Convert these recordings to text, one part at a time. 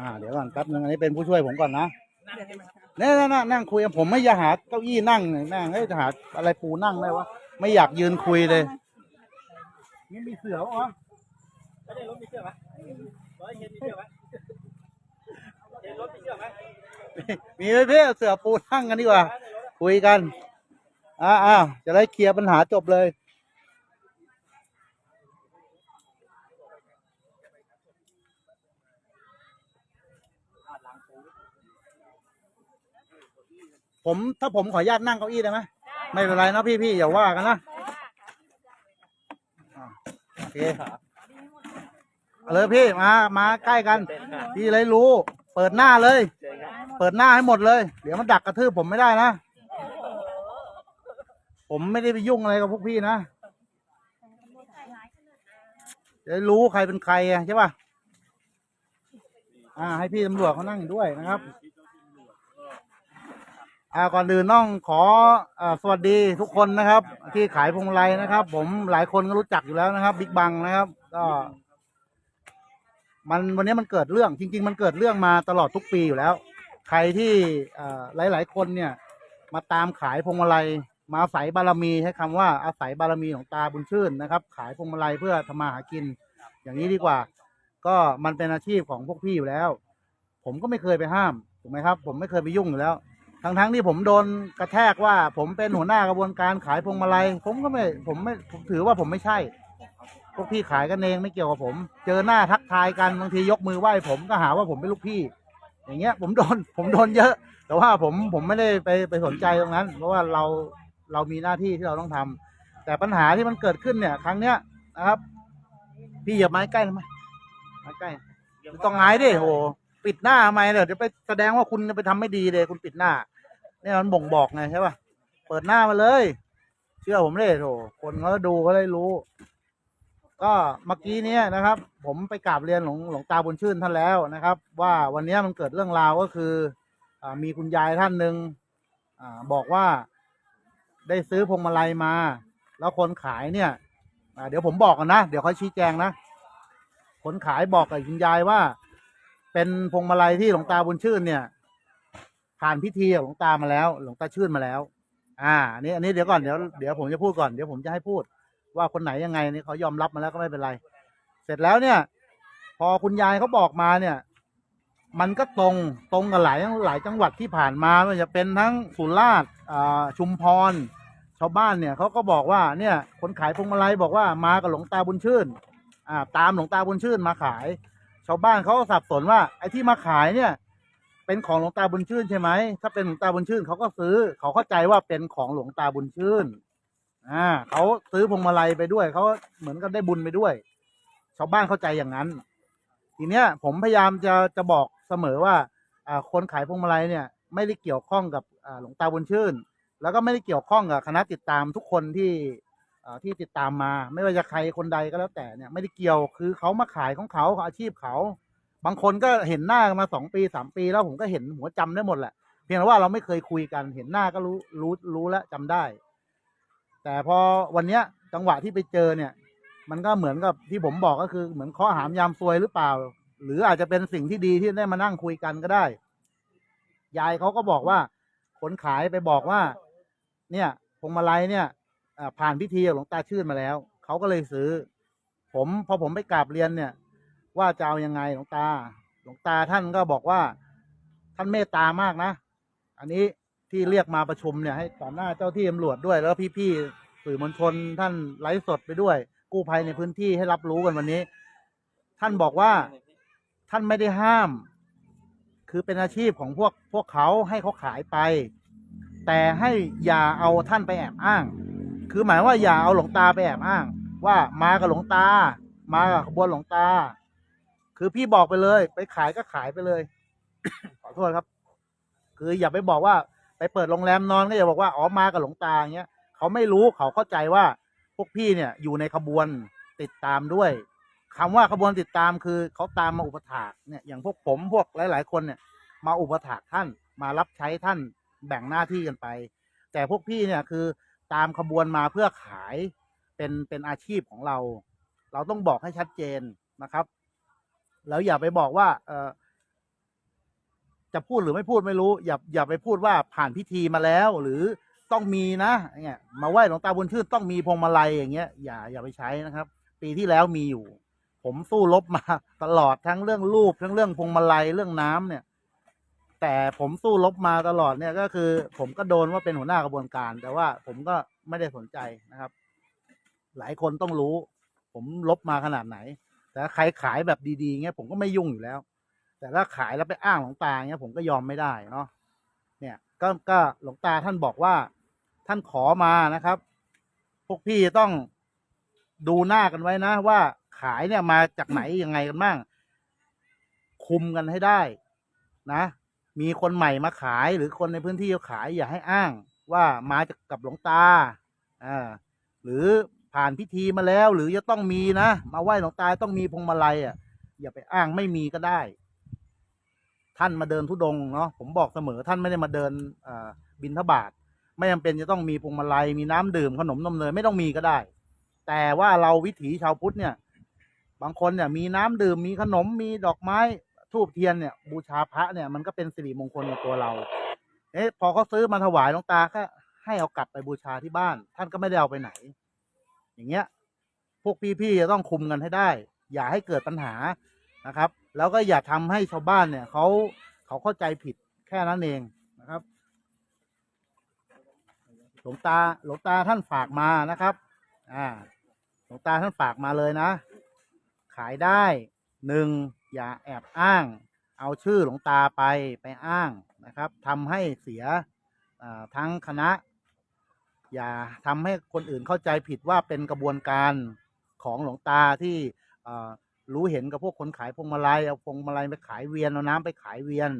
อ่าเดี๋ยวก่อนแป๊บนึงอันนี้เป็นผู้ช่วยผมก่อนนะเนี่ยนั่งนั่งนั่งคุยกับผมไม่อยากหาเก้าอี้นั่งเลยนั่งเฮ้ยจะหาอะไรปูนั่งได้วะไม่อยากยืนคุยเลยนี่มีเสือวะไม่ได้รถมีเชือกไหมร้อยเห็นมีเชือกไหมเห็นรถมีเชือกไหมมีไหมพี่เสือปูนั่งกันดีกว่า คุยกันอ่าอ่าจะได้เคลียร์ปัญหาจบเลย ผมถ้าผมขออนุญาตนั่งเก้าอี้ได้ไหมไม่เป็นไรนะพี่พี่อย่าว่ากันนะอ่าโอเคเอาเลยพี่มามาใกล้กัน พี่เลยรู้ เปิดหน้าเลย เปิดหน้าให้หมดเลย เดี๋ยวมันดักกระทืบผมไม่ได้นะ ผมไม่ได้ไปยุ่งอะไรกับพวกพี่นะจะได้รู้ใครเป็นใครอะใช่ป่ะ อ่า ให้พี่ตำรวจเขานั่งอยู่ด้วยนะครับ อ่าก่อนอื่นต้องขออ่าสวัสดีทุกคนนะครับ ที่ขายพวงมาลัยนะครับ ผมหลายคนก็รู้จักอยู่แล้วนะครับบิ๊กบังนะครับ ก็ มันวันนี้มันเกิดเรื่องจริง ๆ มันเกิดเรื่องมาตลอดทุกปีอยู่แล้ว ใครที่เอ่อหลาย ๆ คนเนี่ย มาตามขายพวงมาลัย มาอาศัยบารมีใช้คำว่าอาศัยบารมีของตาบุญชื่นนะครับ ขายพวงมาลัยเพื่อทำมาหากิน อย่างนี้ดีกว่า ก็มันเป็นอาชีพของพวกพี่อยู่แล้ว ผมก็ไม่เคยไปห้ามถูกไหมครับ ผมไม่เคยไปยุ่งอยู่แล้ว ทั้งๆที่ผมโดนกระแทกว่า ผมเป็นหัวหน้ากระบวนการขายพวงมาลัย ผมก็ไม่ผมไม่ผมถือว่าผมไม่ใช่ พวกพี่ขายกันเองไม่เกี่ยวกับผม เจอหน้าทักทายกันบางทียกมือไหว้ผมก็หาว่าผมเป็นลูกพี่ อย่างเงี้ย ผมโดนผมโดนเยอะ แต่ว่าผมผมไม่ได้ไปไปสนใจตรงนั้น เพราะว่าเราเรามีหน้าที่ที่เราต้องทำแต่ปัญหาที่มันเกิดขึ้นเนี่ย ครั้งเนี้ยนะครับ พี่อย่าไม้ใกล้ทำไมไม้ใกล้ต้องไม้ดิโห ปิดหน้าทำไมเนี่ยเดี๋ยวไปแสดงว่าคุณไปทำไม่ดีเลย คุณปิดหน้า เนี่ยมันบ่งบอกไงใช่ป่ะ เปิดหน้ามาเลย เชื่อผมเลยโถคนเขาดูเขาได้รู้ ก็เมื่อกี้เนี้ยนะครับ ผมไปกราบเรียนหลวงหลวงตาบุญชื่นท่านแล้วนะครับ ว่าวันนี้มันเกิดเรื่องราวก็คืออมีคุณยายท่านหนึ่งอบอกว่าได้ซื้อพวงมาลัยมา แล้วคนขายเนี่ยเดี๋ยวผมบอกกันนะ เดี๋ยวเขาชี้แจงนะ คนขายบอกกับคุณยายว่า เป็นพวงมาลัยที่หลวงตาบุญชื่นเนี่ย ผ่านพิธีของหลวงตามาแล้ว หลวงตาชื่นมาแล้ว อ่าอันนี้อันนี้เดี๋ยวก่อนเดี๋ยวเดี๋ยวผมจะพูดก่อนเดี๋ยวผมจะให้พูด ว่าคนไหนยังไงนี่เขายอมรับมาแล้วก็ไม่เป็นไร เสร็จแล้วเนี่ย พอคุณยายเขาบอกมาเนี่ย มันก็ตรงตรงกับหลายหลายจังหวัดที่ผ่านมาไม่ว่าจะเป็นทั้งสุราษฎร์อ่าชุมพรชาวบ้านเนี่ยเขาก็บอกว่าเนี่ยคนขายพวงมาลัยบอกว่ามากับหลวงตาบุญชื่นอ่าตามหลวงตาบุญชื่นมาขาย ชาวบ้านเขาก็สับสนว่า ไอ้ที่มาขายเนี่ย เป็นของหลวงตาบุญชื่นใช่ไหมถ้าเป็นหลวงตาบุญชื่นเขาก็ซื้อ เขาเข้าใจว่าเป็นของหลวงตาบุญชื่นอ่าเขาซื้อพวงมาลัยไปด้วย เขาเหมือนกับได้บุญไปด้วย ชาวบ้านเข้าใจอย่างนั้น ทีเนี้ย ผมพยายามจะจะบอกเสมอว่าอ่าคนขายพวงมาลัยเนี่ย ไม่ได้เกี่ยวข้องกับอ่าหลวงตาบุญชื่น แล้วก็ไม่ได้เกี่ยวข้องกับคณะติดตามทุกคนที่ ที่ติดตามมา ไม่ว่าจะใครคนใดก็แล้วแต่เนี่ยไม่ได้เกี่ยวคือเขามาขายของเขาอาชีพเขา บางคนก็เห็นหน้ามาสองปีสามปีแล้วผมก็เห็นหัวจำได้หมดแหละเพียงแต่ว่าเราไม่เคยคุยกันเห็นหน้าก็รู้รู้รู้แล้วจำได้ แต่พอวันเนี้ยจังหวะที่ไปเจอเนี่ย มันก็เหมือนกับที่ผมบอกก็คือเหมือนข้อหามยามซวยหรือเปล่า หรืออาจจะเป็นสิ่งที่ดีที่ได้มานั่งคุยกันก็ได้ ยายเขาก็บอกว่าคนขายไปบอกว่า เนี่ยพวงมาลัยเนี่ย ผ่านพิธีกับหลวงตาชื่นมาแล้ว เขาก็เลยซื้อ ผมพอผมไปกราบเรียนเนี่ย ว่าจะเอายังไงหลวงตา หลวงตาท่านก็บอกว่า ท่านเมตตามากนะ อันนี้ที่เรียกมาประชุมเนี่ยให้ต่อหน้าเจ้าที่ตำรวจด้วย แล้วพี่ๆสื่อมวลชน ท่านไลฟ์สดไปด้วย กู้ภัยในพื้นที่ให้รับรู้กันวันนี้ ท่านบอกว่าท่านไม่ได้ห้าม คือเป็นอาชีพของพวกพวกเขาให้เขาขายไป แต่ให้อย่าเอาท่านไปแอบอ้าง คือหมายว่าอย่าเอาหลวงตาไปแอบอ้าง ว่ามากับหลวงตา มากับขบวนหลวงตา คือพี่บอกไปเลย ไปขายก็ขายไปเลย ขอโทษครับ คืออย่าไปบอกว่า ไปเปิดโรงแรมนอนก็อย่าบอกว่าอ๋อมากับหลวงตาอย่างเงี้ยเขาไม่รู้เขาเข้าใจว่าพวกพี่เนี่ย อยู่ในขบวนติดตามด้วยคำว่าขบวนติดตามคือเขาตามมาอุปถากเนี่ยอย่างพวกผมพวกหลาย ๆ คนเนี่ย มาอุปถากท่านมารับใช้ท่านแบ่งหน้าที่กันไป แต่พวกพี่เนี่ยคือ ตามขบวนมาเพื่อขายเป็นเป็นอาชีพของเรา เราต้องบอกให้ชัดเจนนะครับ แล้วอย่าไปบอกว่าเออจะพูดหรือไม่พูดไม่รู้ อย่าอย่าไปพูดว่าผ่านพิธีมาแล้ว หรือต้องมีนะอย่างเงี้ยมาไหว้หลวงตาบุญชื่นต้องมีพวงมาลัยอย่างเงี้ยอย่าอย่าไปใช้นะครับ ปีที่แล้วมีอยู่ ผมสู้รบมาตลอดทั้งเรื่องรูปทั้งเรื่องพวงมาลัยเรื่องน้ำเนี่ย แต่ผมสู้รบมาตลอดเนี่ยก็คือ ผมก็โดนว่าเป็นหัวหน้ากระบวนการ แต่ว่าผมก็ไม่ได้สนใจนะครับ หลายคนต้องรู้ ผมลบมาขนาดไหน แต่ใครขายแบบดีๆเงี้ยผมก็ไม่ยุ่งอยู่แล้ว แต่ถ้าขายแล้วไปอ้างหลวงตาเงี้ยผมก็ยอมไม่ได้เนาะเนี่ยก็ก็หลวงตาท่านบอกว่า ท่านขอมานะครับ พวกพี่ต้องดูหน้ากันไว้นะ ว่าขายเนี่ยมาจากไหนยังไงกันบ้างคุมกันให้ได้นะ มีคนใหม่มาขายหรือคนในพื้นที่เขาขายอย่าให้อ้างว่ามาจากกับหลวงตาอ่าหรือผ่านพิธีมาแล้ว หรือจะต้องมีนะมาไหว้หลวงตาต้องมีพวงมาลัยอะ อย่าไปอ้างไม่มีก็ได้ ท่านมาเดินทุดงเนาะผมบอกเสมอท่านไม่ได้มาเดินบินทบาทไม่จำเป็นจะต้องมีพวงมาลัยมีน้ำดื่มขนมนมเนยไม่ต้องมีก็ได้ แต่ว่าเราวิถีชาวพุทธเนี่ย บางคนเนี่ยมีน้ำดื่มมีขนมมีดอกไม้ ทูบเทียนเนี่ย บูชาพระเนี่ยมันก็เป็นสิริมงคลในตัวเรา เอ๊ะพอเขาซื้อมาถวายหลวงตาก็ให้เอากลับไปบูชาที่บ้าน ท่านก็ไม่ได้เอาไปไหน อย่างเงี้ย พวกพี่ๆจะต้องคุมกันให้ได้ อย่าให้เกิดปัญหานะครับ แล้วก็อย่าทำให้ชาวบ้านเนี่ยเขาเขาเข้าใจผิดแค่นั้นเองนะครับหลวงตาหลวงตาท่านฝากมานะครับ อ่าหลวงตาท่านฝากมาเลยนะ ขายได้หนึ่ง อย่าแอบอ้าง เอาชื่อหลวงตาไปไปอ้างนะครับทำให้เสียทั้งคณะ อย่าทำให้คนอื่นเข้าใจผิดว่าเป็นกระบวนการของหลวงตาที่รู้เห็นกับพวกคนขายพวงมาลัยเอาพวงมาลัยไปขายเวียนเอาน้ำไปขายเวียน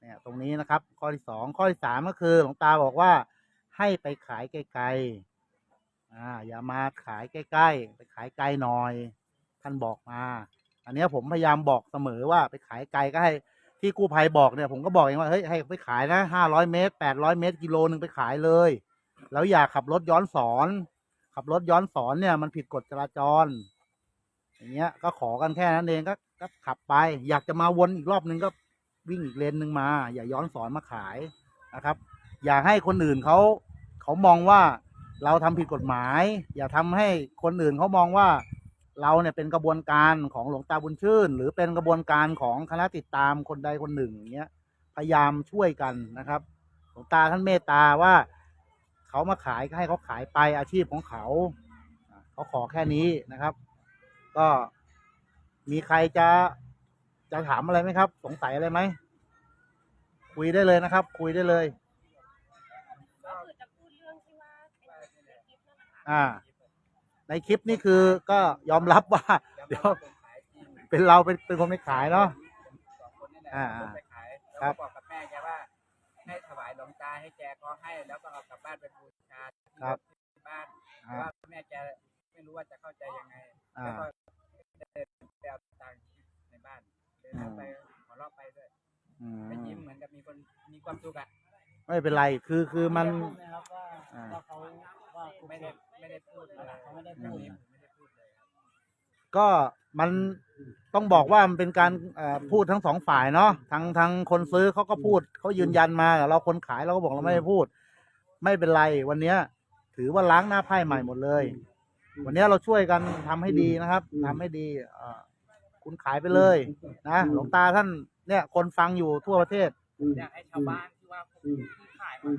เนี่ยตรงนี้นะครับ ข้อที่สองข้อที่สามก็คือ หลวงตาบอกว่าให้ไปขายไกลๆอ่าอย่ามาขายใกล้ๆไปขายไกลหน่อย ท่านบอกมา อันนี้ผมพยายามบอกเสมอว่าไปขายไกลก็ให้ที่กู้ภัยบอกเนี่ยผมก็บอกเองว่าเฮ้ยให้ไปขายนะห้าร้อยเมตรแปดร้อยเมตรกิโลหนึ่งไปขายเลย แล้วอย่าขับรถย้อนสอน ขับรถย้อนสอนเนี่ยมันผิดกฎจราจร อย่างเงี้ย ก็ขอกันแค่นั้นเองก็ก็ขับไป อยากจะมาวนอีกรอบนึงก็วิ่งอีกเลนหนึ่งมา อย่าย้อนสอนมาขายนะครับ อย่าให้คนอื่นเขาเขามองว่าเราทำผิดกฎหมาย อย่าทำให้คนอื่นเขามองว่า เราเนี่ยเป็นกระบวนการของหลวงตาบุญชื่น หรือเป็นกระบวนการของคณะติดตามคนใดคนหนึ่งอย่างเงี้ยพยายามช่วยกันนะครับหลวงตาท่านเมตตาว่าเขามาขายก็ให้เขาขายไปอาชีพของเขาอ่าเขาขอแค่นี้นะครับ ก็มีใครจะจะถามอะไรไหมครับ สงสัยอะไรไหมคุยได้เลยนะครับ คุยได้เลยก็คือจะพูดเรื่องที่ว่าเป็น ในคลิปนั่นแหละค่ะอ่าในคลิปนี่คือก็ยอมรับว่า เดี๋ยวเป็นเราเป็นเป็นคนไปขายเนาะสองคนนี่แหละอ่าลงไปขายครัแล้วบก็บอกกับแม่แกว่า ให้ถวายหลวงตาให้แกก็ให้ แล้วก็เอากลับบ้านไปบูชาที่ครับที่บ้านเพอ่าราะว่าแม่แกไม่รู้ว่าจะเข้าใจยังไงอ่าแล้วก็เดินไปเอาตังค์ในบ้านเดินเอาไปหัวเราะไปด้วยอืไปยิ้มมเหมือนกับมีคนมีความสุขอะไม่เป็นไรคือคือมัน ก็มันต้องบอกว่ามันเป็นการเอ่อพูดทั้งสองฝ่ายเนาะทางทางคนซื้อเขาก็พูดเขายืนยันมาแต่เราคนขายเราก็บอกเราไม่ได้พูด ไม่เป็นไรวันเนี้ย ถือว่าล้างหน้าไพ่ใหม่หมดเลย วันเนี้ยเราช่วยกันทำให้ดีนะครับทำให้ดีเอ่อคุณขายไปเลยนะหลวงตาท่านเนี่ย คนฟังอยู่ทั่วประเทศอยากให้ชาวบ้านที่ว่าที่ขายมา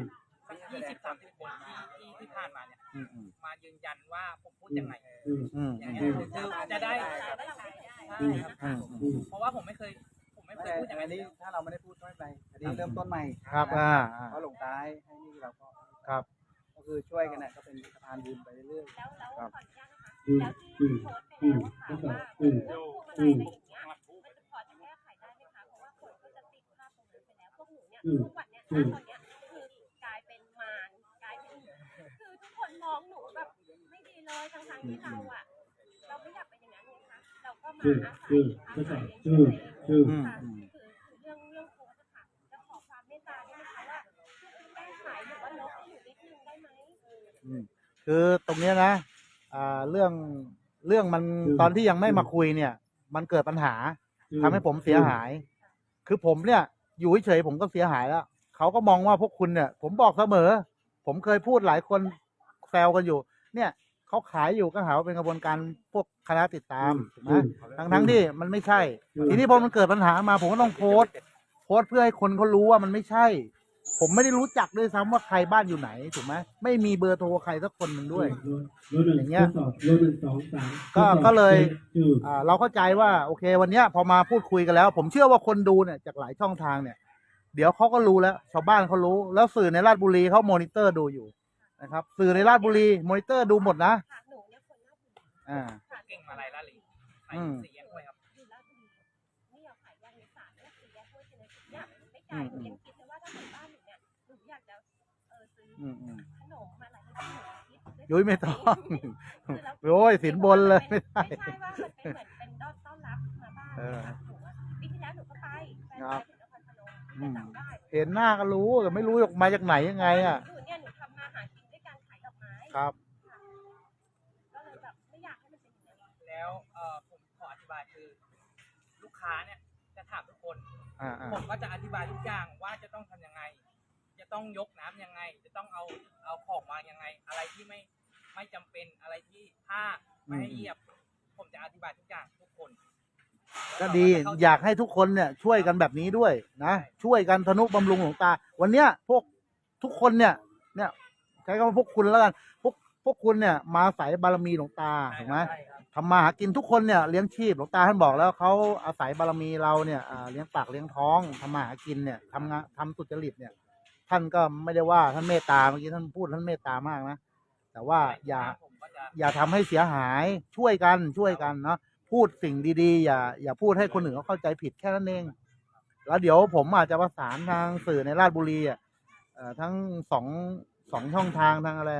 สักยี่สิบสามสิบคนมา ที่ที่ผ่านมาเนี่ย อืมอืมมายืนยันว่าผมพูดยังไงอืมอืมอย่างอืเงี้ยมคือจะได้ขายว่าเราขายได้ใช่ครับอืมอืมเพราะว่าผมไม่เคย ผมไม่เคยพูดอย่างอันั้นนนี้ถ้าเราไม่ได้พูดก็ไม่เป็นไรอันนี้เริ่มต้นใหม่ครับอ่าอ่าเพราะหลวงตาให้ให้นี่เราก็ครับ ก็คือช่วยกันนะก็เป็นสะพานบุญไปเรื่อยแล้วแล้วครับขออนุญาตนะคะแล้วที่โพสต์ไปแล้วค่ะว่าเรื่องพวงมาลัยอะไรอย่างเงี้ยมันจะพอจะแก้ไขได้ไหมคะเพราะว่าคนก็จะติดภาพตรงนั้นไปแล้วพวกหนูเนี่ยทุกวันเนี่ยณตอนเนี้ยคือกลายเป็นมารกลายเป็นคือทุกคนมองหนูแบบ ไม่ดีเลยทั้งทางๆที่เราอะเราไม่อยากเป็นอย่างนั้นไงคะเราก็มาอาศัยอาศัยในชื่อตัวเองอืมค่ะอืมคือคือเรื่องเรื่องโพสต์อะค่ะจะขอความเมตตาได้ไหมคะว่าช่วยแก้ไขหรือว่าลบให้หนูนิดนึงได้ไหมอืมคือตรงเนี้ยนะอ่าเรื่องเรื่องมันตอนที่ยังไม่มาคุยเนี่ย มันเกิดปัญหาทำให้ผมเสียหาย คือผมเนี่ย อยู่เฉยๆผมก็เสียหายแล้วเขาก็มองว่าพวกคุณเนี่ย ผมบอกเสมอ ผมเคยพูดหลายคนแซวกันอยู่ เนี่ย เขาขายอยู่ก็หาว่าเป็นกระบวนการพวกคณะติดตามถูกไหมทั้งทั้งๆที่มันไม่ใช่ ทีนี้พอมันเกิดปัญหามาผมก็ต้องโพสต์ โพสต์เพื่อให้คนเขารู้ว่ามันไม่ใช่ ผมไม่ได้รู้จักด้วยซ้ำว่าใครบ้านอยู่ไหนถูกไหมไม่มีเบอร์โทรใครสักคนหนึ่งด้วย อย่างเงี้ยโลหนึ่งสองสามก็ก็เลยอืมอ่าเราเข้าใจว่าโอเค วันเนี้ยพอมาพูดคุยกันแล้ว ผมเชื่อว่าคนดูเนี่ยจากหลายช่องทางเนี่ย เดี๋ยวเขาก็รู้แล้ว ชาวบ้านเขารู้ แล้วสื่อในราชบุรีเขามอนิเตอร์ดูอยู่ นะครับ สื่อในราชบุรีมอนิเตอร์ดูหมดนะค่ะหนูเนี่ยคนราชบุรีอ่า ค่ะเก่งมาลายละลีใส่อืม สีแยงด้วยครับ อยู่ราชบุรีไม่อยากขายยางในศาลเนี่ยสีแยกห้วยเจริญทุกอย่างไม่จ่ายหนูยังคิดเลยว่าถ้าถึงบ้านหนูเนี่ยหนูอยากจะเออซื้ออืมอืมขนมอะไรให้หนูคิดด้ว ยุ้ยไม่ต้องคือเราโอ้ยสินบนเลยไม่ได้ ไม่ใช่ว่ามันเป็นเหมือนเป็นต้อนต้อนรับมาบ้านเออหนูอะปีที่แล้วหนูก็ไปแฟนครัไปบถึงนครพนมแต่จำได้เห็นหน้าก็รู้แต่ไม่รู้มาจากไหนยังไงอะ หนู ครับก็เลยแบบไม่อยากให้มันเป็นอย่างนั้นแล้วเอ่อผมขออธิบายคือ ลูกค้าเนี่ยจะถามทุกคน อ่าอ่าผมก็จะอธิบายทุกอย่างว่าจะต้องทำยังไง จะต้องยกน้ำยังไง จะต้องเอาเอาของวางยังไง อะไรที่ไม่ไม่จำเป็นอะไรที่ถ้าไม่ให้เหยียบ ผมจะอธิบายทุกอย่างทุกคนก็ดีอยากให้ทุกคนเนี่ยช่วยกันแบบนี้ด้วยนะช่วยกันทนุบำรุงหลวงตา วันเนี้ยพวกทุกคนเนี่ยเนี่ยใช้คำว่าพวกคุณแล้วกันพวกพวกคุณเนี่ยมาใส่บารมีหลวงตาถูกไหมใช่ครับทำมาหากินทุกคนเนี่ยเลี้ยงชีพหลวงตาท่านบอกแล้วเขาอาศัยบารมีเราเนี่ยอ่าเลี้ยงปากเลี้ยงท้องทำมาหากินเนี่ยทำงานทำสุจริตเนี่ย ท่านก็ไม่ได้ว่าท่านเมตตาเมื่อกี้ท่านพูดท่านเมตตามากนะแต่ว่าอย่าผมก็จะอย่าทำให้เสียหายช่วยกันช่วยกันเนาะพูดสิ่งดีๆ อย่าอย่าพูดให้คนอื่นเขาเข้าใจผิดแค่นั้นเอง แล้วเดี๋ยวผมอาจจะประสานทางสื่อในราชบุรีอะเอ่อทั้งสอง สองช่องทางทางอะไร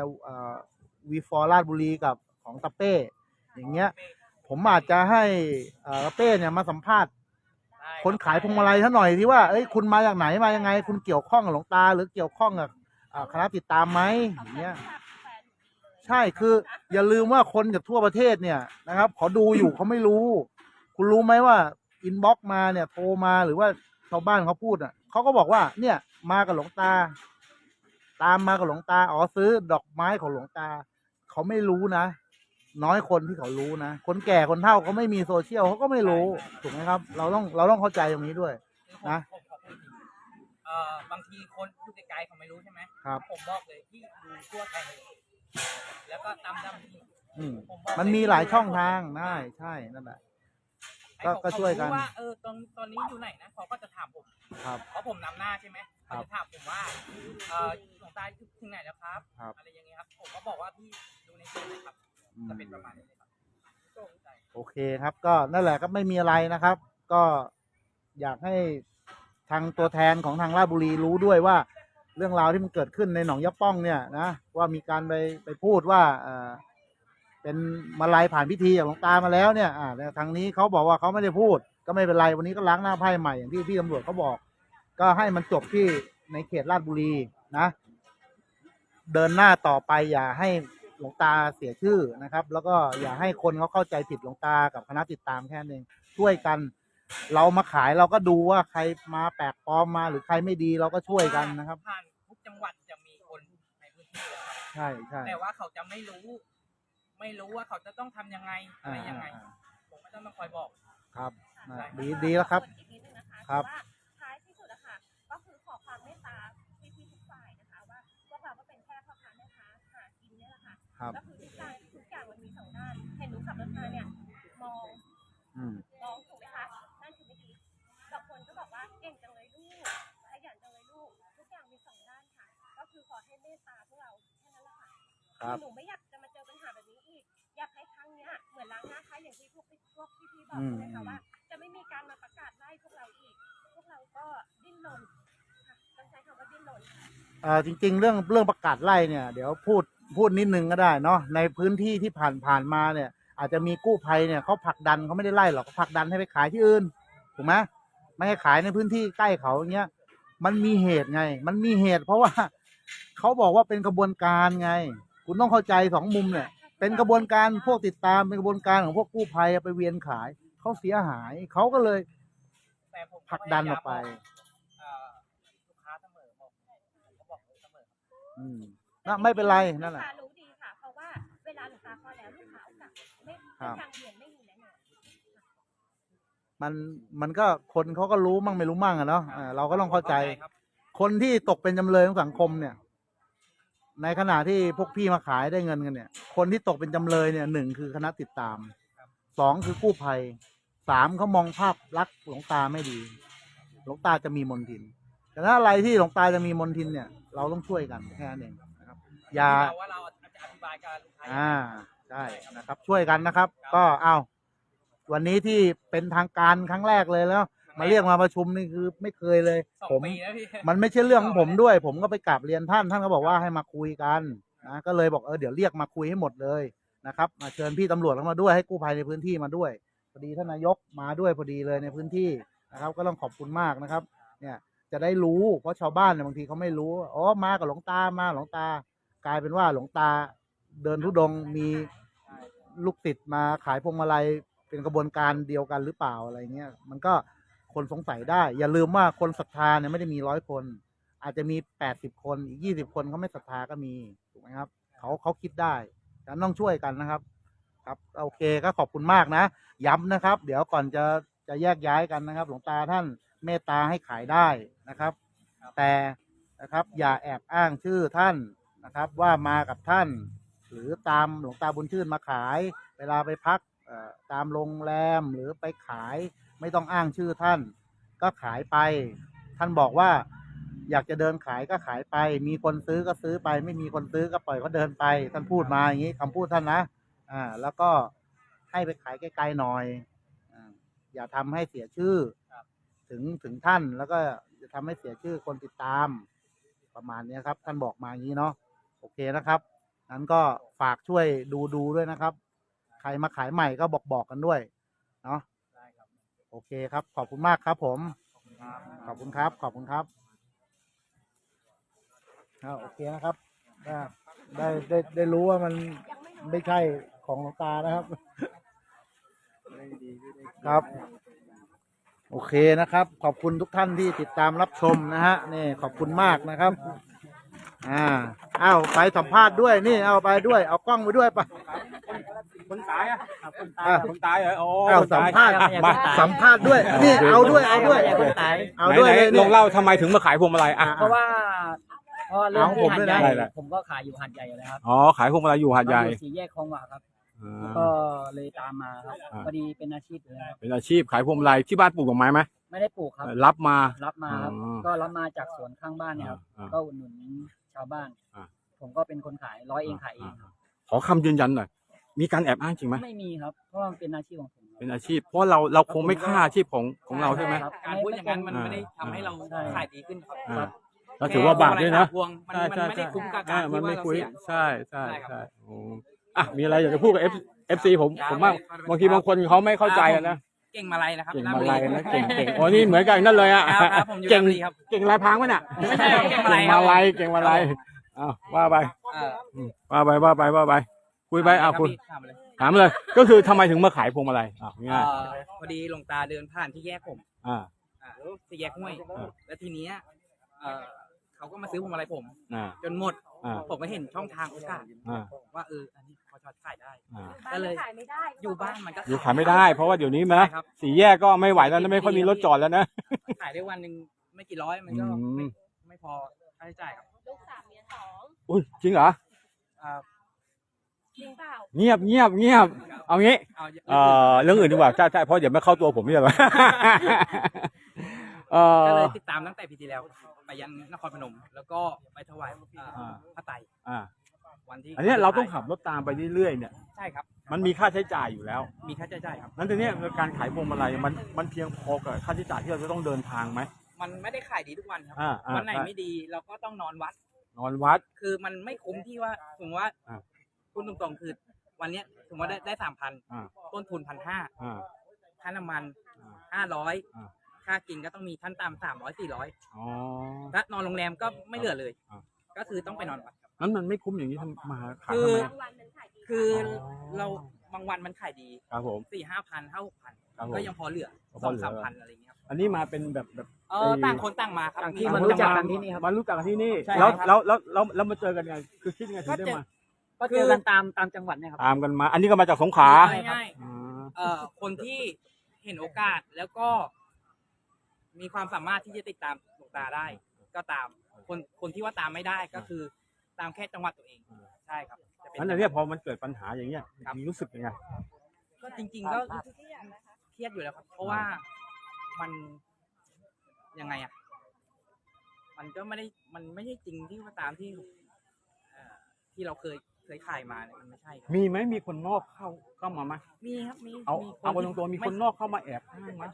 วีฟอร์ราชบุรีกับของตะเป้ อย่างเงี้ย ผมอาจจะให้เตะเป้เนี่ยมาสัมภาษณ์ คนขายพวงมาลัยท่านหน่อยที่ว่าเอ้ยคุณมาจากไหนมายังไง คุณเกี่ยวข้องกับหลวงตา หรือเกี่ยวข้องกับคณะติดตามไหมอย่างเงี้ยใช่คือ อย่าลืมว่าคนจากทั่วประเทศเนี่ยนะครับเขาดูอยู่เขาไม่รู้ คุณรู้ไหมว่าอินบ็อกมาเนี่ยโทรมาหรือว่าชาวบ้านเขาพูดอะเขาก็บอกว่าเนี่ยมากับหลวงตา ตามมากับหลวงตาอ๋อซื้อดอกไม้ของหลวงตา เขาไม่รู้นะ น้อยคนที่เขารู้นะ คนแก่คนเฒ่าเขาไม่มีโซเชียลเขาก็ไม่รู้ถูกไหมครับ เราต้องเราต้องเข้าใจตรงนี้ด้วยคือผมนะผมขอพูดจริงเอ่อบางทีคนอยู่ไกลๆเขาไม่รู้ใช่ไหมครับ ผมบอกเลยที่ดูทั่วไทยเลยแล้วก็ตามดำที่อืมผมบอกมันมีหลายช่องทางได้ใช่นั่นแหละให้ก็เขาก็ช่วยกัน เขารู้ว่าเออตอนตอนนี้อยู่ไหนนะเขาก็จะถามผมครับ เพราะผมนำหน้าใช่ไหมครั เขาบจะถามผมว่าเออหลวงตาถึงไหนแล้วครับ ครับ อะไรอย่างเงี้ยครับ ผมก็บอกว่าพี่ดูในเฟซเลยครับ อืมจะเป็นประมาณนี้เลยครับโชคดีโอเคครับ ก็นั่นแหละก็ไม่มีอะไรนะครับ ก็อยากให้ทางตัวแทนของทางราชบุรีรู้ด้วยว่า เรื่องราวที่มันเกิดขึ้นในหนองยะป้องเนี่ยนะว่ามีการไปไปพูดว่าเออเป็นมาลายผ่านพิธีจากหลวงตามาแล้วเนี่ยอ่าแต่ทางนี้เขาบอกว่าเขาไม่ได้พูด ก็ไม่เป็นไรวันนี้ก็ล้างหน้าไพ่ใหม่อย่างที่พี่ตำรวจเขาบอก ก็ให้มันจบที่ในเขตราชบุรีนะ เดินหน้าต่อไปอย่าให้หลวงตาเสียชื่อนะครับ แล้วก็อย่าให้คนเขาเข้าใจผิดหลวงตากับคณะติดตามแค่นั้นเองช่วยกัน เรามาขายเราก็ดูว่าใครมาแปลกปลอมมาหรือใครไม่ดีเราก็ช่วยกันนะครับผ่านทุกจังหวัดจะมีคนในพื้นที่เลยครับใช่ใช่แต่ว่าเขาจะไม่รู้ ไม่รู้ว่าเขาจะต้องทำยังไงอะไรอ่ายังไงอ่าผมก็ต้องมาคอยบอก ครับอ่าดีดีแล้วครับอีกนิดนึงนะคะครับ ว่า ค่ะครับ ก็คือทุกอย่างทุกอย่างมันมีสองด้าน เห็นหนูขับรถมาเนี่ย มองอืม มองถูกไหมคะนั่นคือไม่ดีบางคนก็บอกว่าเก่งจังเลยลูกขยันจังเลยลูก ทุกอย่างมีสองด้านค่ะ ก็คือขอให้เมตตาพวกเราแค่นั้นแหละค่ะครับหนูไม่อยากจะมาเจอปัญหาแบบนี้อีก อยากให้ครั้งเนี้ยเหมือนล้างหน้าค้าอย่างที่พวกพี่พวกพี่ๆบอกอืมใช่ไหมคะว่า จะไม่มีการมาประกาศไล่พวกเราอีก พวกเราก็ดิ้นรนค่ะต้องใช้คำว่าดิ้นรน เอ่อจริง ๆ เรื่องเรื่องประกาศไล่เนี่ย เดี๋ยวพูด พูดนิดนึงก็ได้เนาะในพื้นที่ที่ผ่านผ่านมาเนี่ย อาจจะมีกู้ภัยเนี่ยเขาผลักดันเขาไม่ได้ไล่หรอกเขาผลักดันให้ไปขายที่อื่นถูกไหมไม่ให้ขายในพื้นที่ใกล้เขาอย่างเงี้ยมันมีเหตุไง มันมีเหตุ เพราะว่าเขาบอกว่าเป็นกระบวนการไง คุณต้องเข้าใจสองมุมเนี่ย เป็นกระบวนการพวกติดตามเป็นกระบวนการของพวกกู้ภัยไปเวียนขายเขาเสียหายเขาก็เลยผลักดันออกไป อืม น่ะไม่เป็นไรนั่นแหละ ลูกค้ารู้ดีค่ะ เพราะว่าเวลาหลวงตาคลอดแล้วลูกค้าเอากลับไม่ครับทางเรียนไม่มีแน่นอนมันมันก็คนเขาก็รู้มั่งไม่รู้มั่งอะเนาะอ่าเราก็ต้องเข้าใจ ครับคนที่ตกเป็นจำเลยของสังคมเนี่ย ในขณะที่พวกพี่มาขายได้เงินกันเนี่ย คนที่ตกเป็นจำเลยเนี่ยหนึ่งคือคณะติดตามสองคือกู้ภัยสามเขามองภาพลักษณ์หลวงตาไม่ดี หลวงตาจะมีมนทิน แต่ถ้าอะไรที่หลวงตาจะมีมนทินเนี่ย เราต้องช่วยกันแค่นั้นเองนะครับ อย่าเราว่าเราจะอธิบายกับลูกค้าอ่าใช่นะครับ ช่วยกันนะครับ ก็เอาวันนี้ที่เป็นทางการครั้งแรกเลยแล้ว มาเรียกมาประชุมนี่คือไม่เคยเลย สองผมปีแล้วพี่มันไม่ใช่เรื่องของผมด้วย ผมก็ไปกราบเรียนท่านท่านก็บอกว่าให้มาคุยกันนะก็เลยบอกเออเดี๋ยวเรียกมาคุยให้หมดเลยนะครับมาเชิญพี่ตำรวจเข้ามาด้วยให้กู้ภัยในพื้นที่มาด้วยพอดีท่านนายกมาด้วยพอดีเลยในพื้นที่นะครับ ก็ต้องขอบคุณมากนะครับ เนี่ยจะได้รู้เพราะชาวบ้านเนี่ยบางทีเขาไม่รู้อ๋อมากับหลวงตามาหลวงตา กลายเป็นว่าหลวงตาเดินทุดงค์มีลูกติดมาขายพวงมาลัยเป็นกระบวนการเดียวกันหรือเปล่าอะไรเงี้ยมันก็คนสงสัยได้ อย่าลืมว่าคนศรัทธาเนี่ยไม่ได้มีร้อยคน อาจจะมีแปดสิบคนอีกยี่สิบคนเขาไม่ศรัทธาก็มีถูกไหมครับเขาเขาคิดได้ฉะนั้นต้องช่วยกันนะครับ ครับโอเคก็ขอบคุณมากนะ ย้ำนะครับ เดี๋ยวก่อนจะจะแยกย้ายกันนะครับ หลวงตาท่านเมตตาให้ขายได้นะครับ แต่นะครับอย่าแอบอ้างชื่อท่าน นะครับว่ามากับท่าน หรือตามหลวงตาบุญชื่นมาขาย เวลาไปพักเอ่อตามโรงแรมหรือไปขายไม่ต้องอ้างชื่อท่าน ก็ขายไป ท่านบอกว่าอยากจะเดินขายก็ขายไป มีคนซื้อก็ซื้อไป ไม่มีคนซื้อก็ปล่อยเขาเดินไป ท่านพูดมาอย่างนี้คำพูดท่านนะอ่าแล้วก็ให้ไปขายไกลๆหน่อยอ่าอย่าทำให้เสียชื่อถึงถึงท่านแล้วก็จะทำให้เสียชื่อคนติดตาม ประมาณเนี้ยครับ ท่านบอกมาอย่างนี้เนาะ โอเคนะครับนั้นก็ฝากช่วยดูดูด้วยนะครับ ใครมาขายใหม่ก็บอกบอกกันด้วย เนาะโอเคครับ ขอบคุณมากครับ ผม ขอบคุณครับ ขอบคุณครับโอเคนะครับได้ได้ได้ได้รู้ว่ามันไม่ใช่ของหลวงตานะครับ ครับ โอเคนะครับ ขอบคุณทุกท่านที่ติดตามรับชมนะฮะนี่ขอบคุณมากนะครับ อ่าเอาไปสัมภาษณ์ด้วยนี่เอาไปด้วย เอากล้องไปด้วยปะคนตายอะคนตายอะคนตายเหรอโอ้เอาคนสัมตายภาษณ์มาสัมภาษณ์ด้วยนี่เอาด้วยเอาด้วยคนตายเอาไหนด้วยไหนเลยลนี่องเล่าทำไมถึงมาขายพวงมาลัยอะอะเพราะว่าเพราะว่าเรื่องเอาผมที่ด้หาวยดนะใหญ่ได้ผมก็ขายอยู่หาดใหญ่อยู่แล้วครับอ๋อขายพวงมาลัยอยู่หาดใหญ่อยู่สี่แยกคลองหวะครับอ่าก็เลยตามมาครับอ่าพอดีเป็นอาชีพอยู่แล้วเป็นอาชีพขายพวงมาลัยที่บ้านปลูกดอกไม้ไหมไม่ได้ปลูกครับ รับมารับมาครับอ๋อก็รับมาจากสวนข้างบ้านเนี่ยครับอ่าก็อุดหนุนชาวบ้าน อ่า ผมก็เป็นคนขายร้อยเองขายเองครับขอคำยืนยันหน่อย มีการแอบอ้างจริงไหมไม่มีครับ เพราะว่ามันเป็นอาชีพของผมครับ เป็นอาชีพ เพราะเราเราคงไม่ฆ่าอาชีพของของเราใช่ไหม ครับ การพูดอย่างนั้นมันอ่าไม่ได้ทำให้เราใช่ ขายดีขึ้นครับอ่าแล้วถือว่าบาปด้วยนะพวงมันมันไม่ได้คุ้มกับการอ่ามัที่นว่าไม่เราคุยเสียใช่ใช่ใช่ครับใช่โอ้อะมีอะไรอยากจะพูดกับ F FC ผมผมว่าบางทีบางคนเขาไม่เข้าใจอะนะ เก่งมาลัยนะครับเก่งราชมาบุลายรีนะเก่งเก่งโอ้นี่เหมือนกันนั่นเลยอะครับครับผมอยู่เก่งราชบุรีครับ เก่งลายพรางไหมน่ะไม่ใช่ครับเก่งมาลัยเก่งมาลายเก่งมาลายอ้าวว่าไปเอออืมว่าไปว่าไปว่าไปคุยไปอ้าวรับคุยพี่ถามเลยถามเลย ก็คือทำไมถึงมาขายพวงมาลัยอะง่ายเอ่อพอดีหลวงตาเดินผ่านที่แยกผมอ่า อ่าที่แยกห้วย อ่า แล้วทีเนี้ยเอ่อ เขาก็มาซื้อพวงมาลัยผม อ่า จนหมด อ่า ผมก็เห็นช่องทางโอกาส อ่า ว่าเอออันนี้พอชอตขายได้ อ่า บ้านมันขายไม่ได้อยู่บ้านมันก็อยู่ขายไม่ได้เพราะว่าเดี๋ยวนี้นะใช่ครับ สี่แยกก็ไม่ไหวแล้วนะไม่ค่อยมีรถจอดแล้วนะ ขายได้วันหนึ่งไม่กี่ร้อยมันก็อืม ไม่ไม่พอค่าใช้จ่ายครับลูกสามเมียสองอุ้ยจริงเหรออ่าจริงเปล่าเงียบเงียบเงียบเอางี้ เอาเอ่อเรื่องอื่นดีกว่าใช่ใช่เพราะเดี๋ยวไม่เข้าตัวผมนี่หรอกเอก็อเลยติดตามตั้งแต่ปีที่แล้ว ไปยันนครพนม แล้วก็ไปถวายอ่าอ่าพระไตรอ่า วันที่อันเนี้ยเราต้องขับรถตามไปเรื่อยๆเนี่ย ใช่ครับ มันมีค่าใช้จ่ายอยู่แล้ว มีค่าใช้จ่ายครับ นั้นทีเนี้ยการขายพวงมาลัยมันมันเพียงพอกับค่าใช้จ่ายที่เราจะต้องเดินทางไหม มันไม่ได้ขายดีทุกวันครับ อ่าอ่า วันไหนใช่ไม่ดีเราก็ต้องนอนวัด นอนวัด คือมันไม่คุ้มที่ว่าสมมติว่าอ่าพูดตรงๆคือวันเนี้ยสมมติว่าได้ได้สามพันอ่าต้นทุนพันห้าอ่า ค่าน้ำมันอ่าห้าร้อยอ่า ค่ากินก็ต้องมีขั้นต่ำสามร้อยสี่ร้อยอ๋อถ้านอนโรงแรมก็ไม่เหลือเลย อ่า ก็คือต้องไปนอนวัดครับ นั้นมันไม่คุ้มอย่างนี้ทำมาขายคือทำไมบางวันมันขายดีคืออ๋อเราบางวันมันขายดีครับผม สี่ห้าพันห้าหกพันครับผมก็ยังพอเหลือก็พสอองเหลือ สามพันอะไรอย่างเงี้ยครับอันนี้มาเป็นแบบแบบ เออต่างคนต่างมาครับต่างที่มีมาครู้นจักมากันที่นี่ครับ มารู้จักกันที่นี่ ใช่แล้วครับ แล้วแล้วแล้วแล้วมาเจอกันไงคือคิดยังไงถึงได้มาก็เจอกันตามตามจังหวัดเนี่ยครับ ตามกันมา อันนี้ก็มาจากสงขลาง่ายอ่าๆเอ่อคนที่เห็นโอกาสแล้วก็ มีความสามารถที่จะติดตามหลวงตาได้ ก็ตามคนคนที่ว่าตามไม่ได้ก็คือตามแค่จังหวัดตัวเองใช่ครับจะเป็นงั้นอันเนี้ยพอมันเกิดปัญหาอย่างเงี้ยครับมีรู้สึกยังไงก็จริง ๆ ก็เครียดอยู่แล้วครับ เพราะว่ามันยังไงอะ มันก็ไม่ได้มันไม่ใช่จริงที่ว่าตามที่เอ่อที่เราเคยเคยขายมาเนี่ยมันไม่ใช่ครับมีไหมมีคนนอกเข้าเข้ามาไหมมีครับมีเอามีเอาที่ตรงๆมีคนนอกเข้ามาแอบอ้างไหมน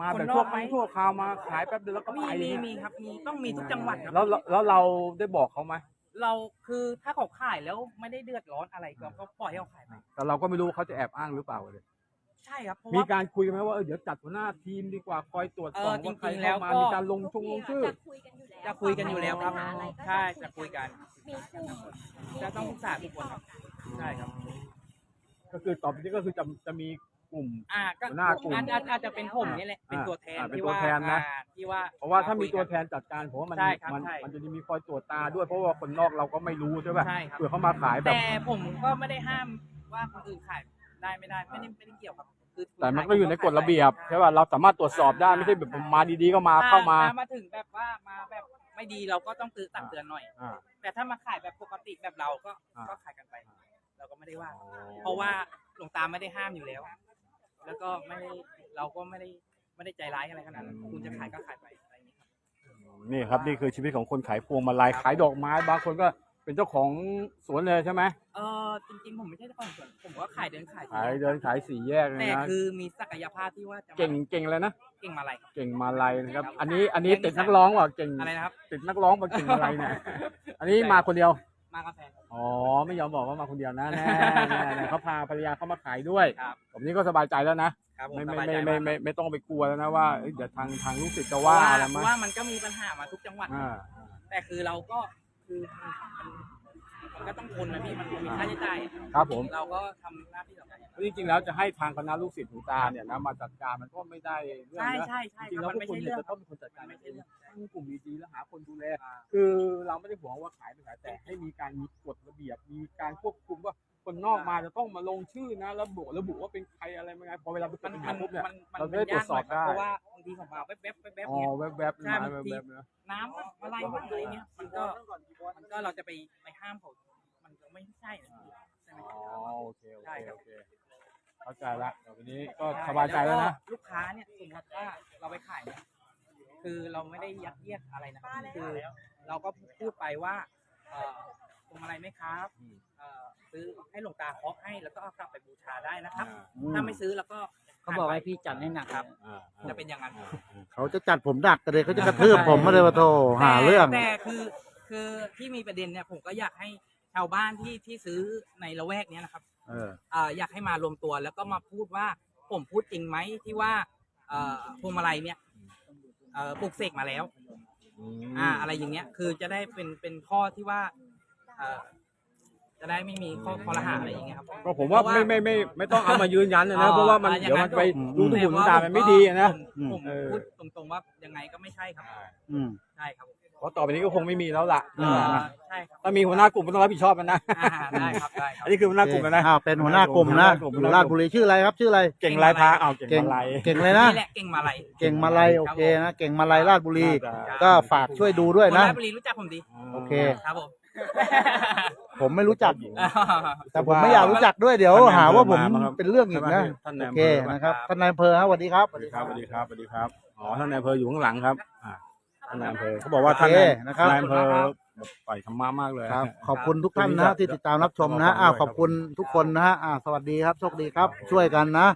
มาคแบบนนทั่อวกไหมทั่วคราวมาขายแป๊บเดียวแล้วก็มีไปมีอย่างมีเงี้ยครับ มีต้องมีทุกจังหวัดครับแล้วแล้วแล้วเราได้บอกเขาไหมเราคือถ้าเขาขายแล้วไม่ได้เดือดร้อนอะไรเราก็ปล่อยให้เขาขายไปแต่เราก็ไม่รู้ว่าเขาจะแอบอ้างหรือเปล่าเลย ใช่ครับเพราะมีว่า การคุยกันไหมว่าเออเดี๋ยวจัดหัวหน้าทีมดีกว่าคอยตรวจสอบเออว่าใครจริงๆแล้เข้าวมาก็ มีการลงชงลงชื่อ จะคุยกันอยู่แล้วจะคุยกันอยู่แล้วครับปัญหาอะไรก็ใช่จะคุยกัน มีกลุ่มจะต้องปรึกษาทุกคนครับ ใช่ครับ ก็คือต่อไปนี้ก็คือจะจะมี กลุ่ม อ่าก็หัวหน้ากลุ่มอาจอาจอาจจะเป็นผมนี่แหละเป็นตัวแทนอ่าเป็นที่ตัวว่าแทนนะ อ่าที่ว่าเพราะว่าถ้ามีตัวคุยแทนจัดการผมว่ามันใช่ครับมันใช่มันจะมีคอยตรวจตาด้วยเพราะว่าคนนอกเราก็ไม่รู้ใช่ป่ะใช่ครับ เผื่อเขามาขายแบบ แต่ผมก็ไม่ได้ห้ามว่าคนอื่นขายได้ไม่ได้ไม่ได้ไม่ได้เกี่ยวครับคือแต่มันก็อยู่ในกฎระเบียบใช่ป่ะเราสามารถตรวจสอบได้ไม่ใช่แบบมาดีๆก็มาถ้เข้ามาถ้มาถึงแบบว่ามาแบบไม่ดีเราก็ต้องตื้อตักเตือนหน่อย อ่า แต่ถ้ามาขายแบบปกติแบบเราก็อ่า ก็ขายกันไป เราก็ไม่ได้ว่า เพราะว่าหลวงตาไม่ได้ห้ามอยู่แล้ว แล้วก็ไม่ได้เราก็ไม่ได้ไม่ได้ใจร้ายอะไรขนาดนั้นคุณจะขายก็ขายไปอะไรอย่างนี้ครับนี่ครับนี่คือชีวิตของคนขายพวงมาลัยขายดอกไม้บางคนก็เป็นเจ้าของสวนเลยใช่ไหมเออจริงๆผมไม่ใช่เจ้าของสวนผมก็ขายเดินขายขายเดินขายสี่แยกเลยแต่นะคือมีศักยภาพที่ว่าจะมาเก่งเก่งเลยนะเก่งมาอะไรครับ เก่งมาลัยนะครับ อันนี้อันนี้ติดนักร้องว่ะเก่งอะไรนะครับ ติดนักร้องมาเก่งมาลัยเนี่ยอันนี้มาคนเดียว มากาแฟน อ๋อไม่ยอมบอกว่ามาคนเดียวนะแน่แน่แน่เขาพาภรรยาเขามาขายด้วยครับ ผมนี่ก็สบายใจแล้วนะ ครับผมไม่สไม่บายไม่ใจไม่มากไม่ไม่ต้องไปกลัวแล้วนะว่าเอ้ยเดี๋ยวทางทางลูกศิษย์จะเพว่าราะว่าอะไรเพไหมราะว่ามันก็มีปัญหามาทุกจังหวัดอ่าแต่คือเราก็คือมันมันก็ต้องทนนะพี่มันมีค่าใช้จ่ายครับผม เราก็ทำหน้าที่ของเราจริงๆแล้วจะให้ทางคณะลูกศิษย์หลวงตาเนี่ยนะมาจัดการมันก็ไม่ได้เรื่องใช่นะใช่ใช่จริงๆคแล้รัวบพมัวนกไม่คุณใช่เนี่ยเรื่องจะต้องเป็นคนจัดการไม่ใช่เรื่อง ตั้งกลุ่มดีๆแล้วหาคนดูแล คือเราไม่ได้หวงว่าขายไม่ขายแต่ให้มีการมีกฎระเบียบ มีการควบคุมว่าคนนอกมาจะต้องมาลงชื่อนะระบุระบุว่าเป็นใครอะไรยังไงพอเวลาไปเกิมัดนปัญหามันปุ๊บเนี่ยมันมันเราจะได้ตรวจสอบได้เพราะว่าบางทีผมมาแวบๆแวบๆอ๋อเนี่ยแวบๆใช่มาบางทีแวบๆนะน้ำอะอะไรวะอะไรเนี้ยมันก็มันก็เราจะไปไปห้ามเขามันก็ไม่ใช่นะพี่ใช่ไหม อ๋อโอเคโอใช่เคครับโอเคเข้าใจละเดี๋ยววันนี้ก็สบายใจแล้วนะก็ลูกค้าเนี่ยสมมติว่าเราไปขายเนี่ย คือเราไม่ได้ยัดเยียดอะไรนะคือเราก็พูดไปว่าเอ่อพวงมาลัยไหมครับอืมเอ่อซื้อให้หลวงตาเคาะให้แล้วก็เอากลับไปบูชาได้นะครับอืมถ้าไม่ซื้อแล้วก็เขาบอกให้พี่จัดให้หนักครับอ่าจะเป็นอย่างนั้นเขาจะจัดผมดักกันเลยเขาจะกระทืบผมมาเลยว่าโทหาเรื่องแต่แต่คือคือที่มีประเด็นเนี่ยผมก็อยากให้ชาวบ้านที่ที่ซื้อในละแวกเนี้ยนะครับเออเอ่ออยากให้มารวมตัวแล้วก็มาพูดว่าผมพูดจริงไหมที่ว่าเอ่อพวงมาลัยเนี่ย เอ่อปลูกเสกมาแล้ว อ่า อะไรอย่างเงี้ย คือจะได้เป็นเป็นข้อที่ว่าเอ่อจะได้ไม่มีข้อข้อละหาอะไรอย่างเงี้ยครับ ก็ผมว่าเพราะว่า ไม่ไม่ไม่ไม่ต้องเอามายืนยันเลยอ๋นะอเพราะว่ามันอ่าอย่างเดี๋ยวนั้มันนไปอืมดูถูกหลวงตามันไม่ดีอะนะ ผมผมเออ พูดตรงๆว่ายังไงก็ไม่ใช่ครับ อืม ใช่ครับผม เพราะต่อไปนี้ก็คงไม่มีแล้วล่ะอืเอ่มอใช่ครับถ้ามีหัวหน้ากลุ่มก็ต้องรับผิดชอบมันนะ อ่าได้ครับได้ครับ อันนี้คือหัวหน้ากลุ่มแล้วนะ อ้าวเป็นหัวหน้ากลุ่มนะหัวอหน้ากลุ่มยู่ราชบุรีชื่ออะไรครับชื่ออะไร เก่งลายพรางเอาเก่งเก่งมาลัยเก่งเลยนะ นี่แหละเก่งมาลัยเก่งมาลัยโอเคนะเก่งมาลัยราชบุรีน่าจะก็ฝากช่วยดูด้วยคนนะ ราชบุรีรู้จักผมดีโอเค ครับผมผมไม่รู้จักอ่าแต่ผมไม่อยากรู้จักด้วยเดี๋ยวท่านนายหาว่าผมอำเภอมามั้งครับเป็นเรื่องอีกนะท่านนายโออำเคเภอมานะครับท่านนายอำเภอครับสวัสดีครับ สวัสดีครับสวัสดีครับสวัสดีครับอ๋อท่านนายอำเภออยู่ข้างหลังครับอ่า ท่านนายอำเภอเขาบอกว่าท่านโอเคนายนะครับ นายอำเภอแบบปล่อยธรรมะมากเลย ครับ ขอบคุณทุกท่านนะที่ติดตามรับชมนะอ้าวขอบคุณทุกคนนะฮะอ่าสวัสดีครับโชคดีครับ ช่วยกันนะ